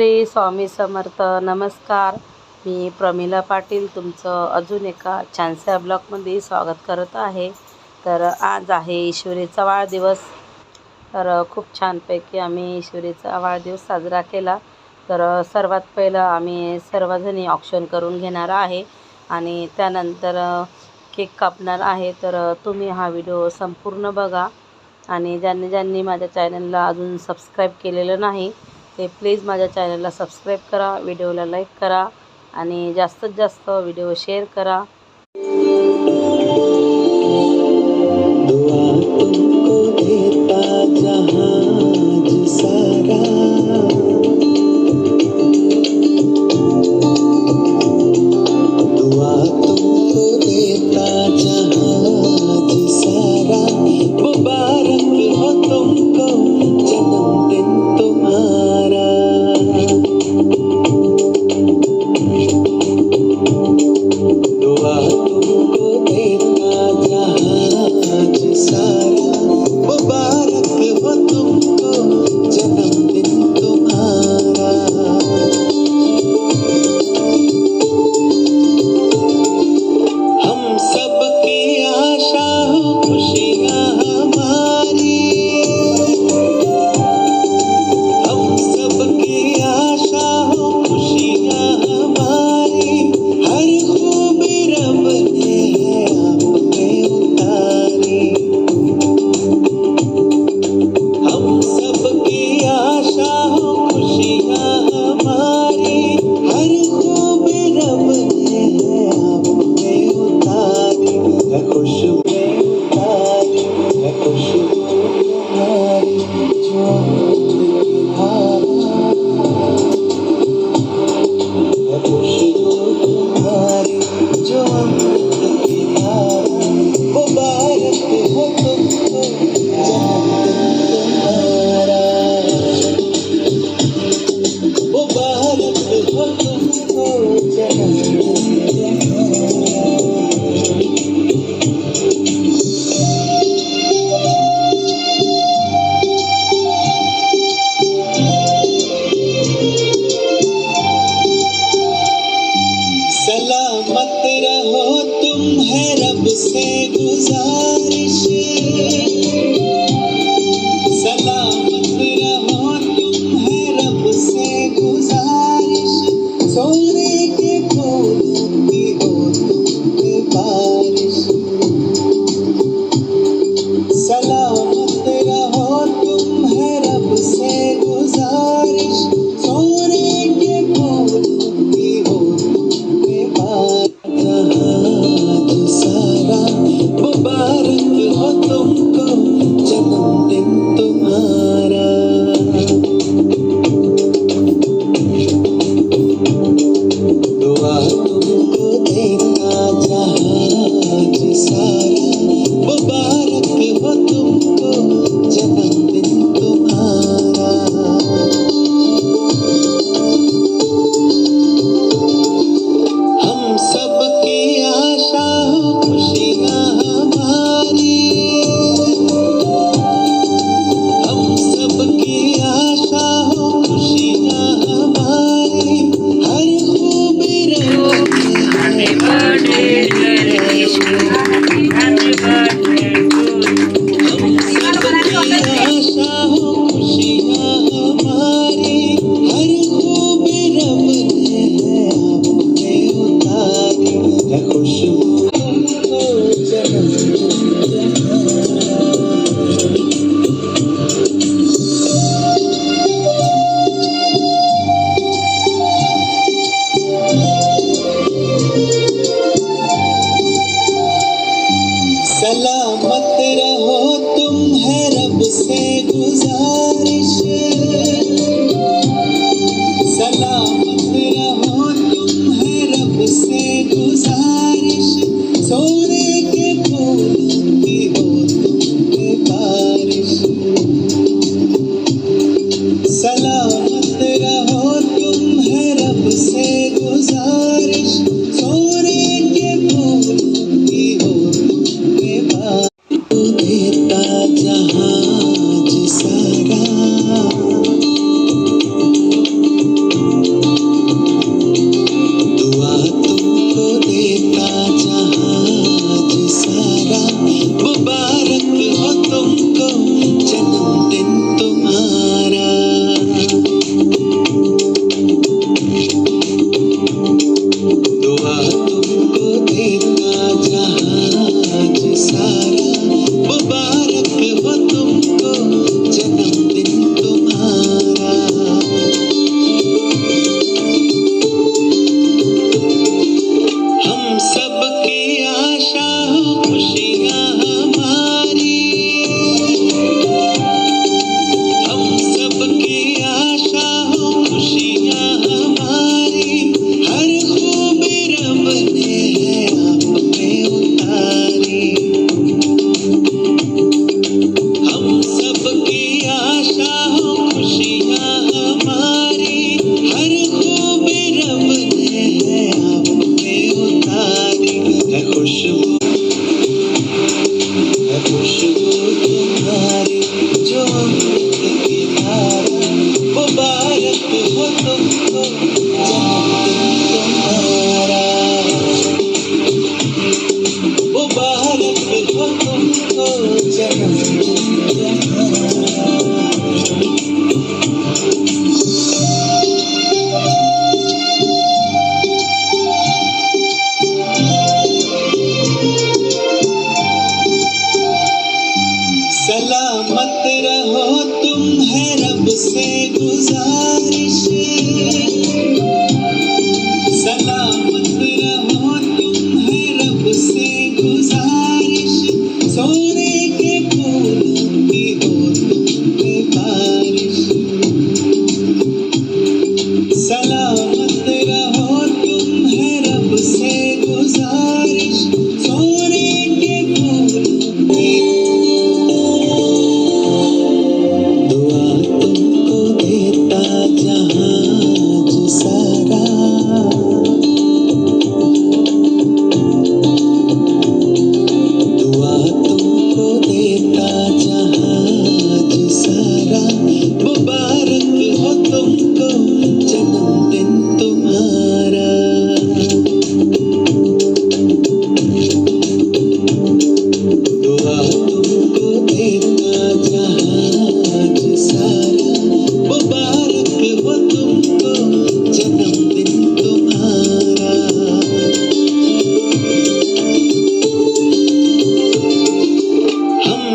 श्री स्वामी समर्थ नमस्कार. मी प्रमिला पाटील तुमचं अजून एका छानसा ब्लॉगमध्ये स्वागत करत आहे. तर आज आहे ईश्वरीचा वाढदिवस. तर खूप छानपैकी आम्ही ईश्वरीचा वाढदिवस साजरा केला. तर सर्वात पहिलं आम्ही सर्वजणी ऑप्शन करून घेणार आहे आणि त्यानंतर केक कापणार आहे. तर तुम्ही हा व्हिडिओ संपूर्ण बघा आणि ज्यांनी ज्यांनी माझ्या चॅनलला अजून सबस्क्राईब केलेलं नाही ते प्लीज माझ्या चॅनलला सबस्क्राईब करा व्हिडिओला लाईक करा आणि जास्तीत जास्त व्हिडिओ शेअर करा. दुआ सारा.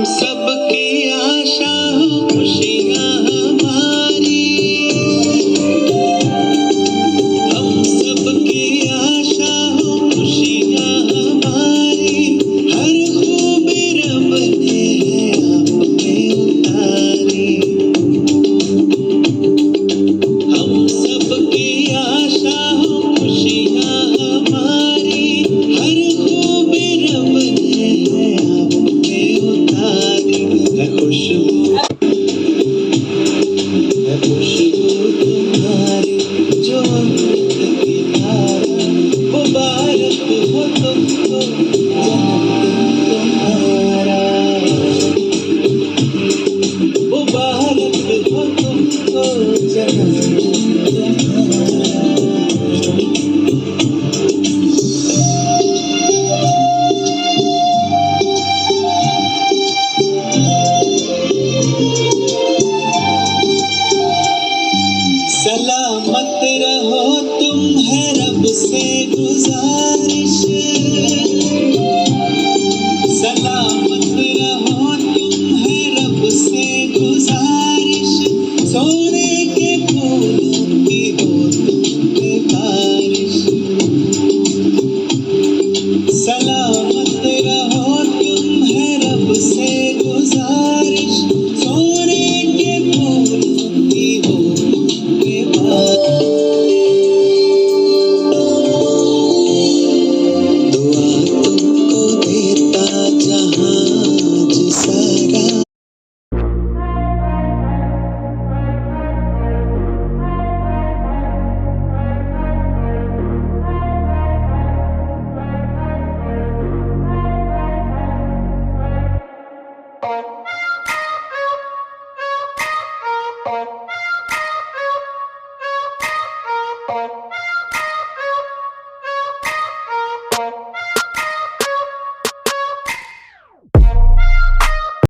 सब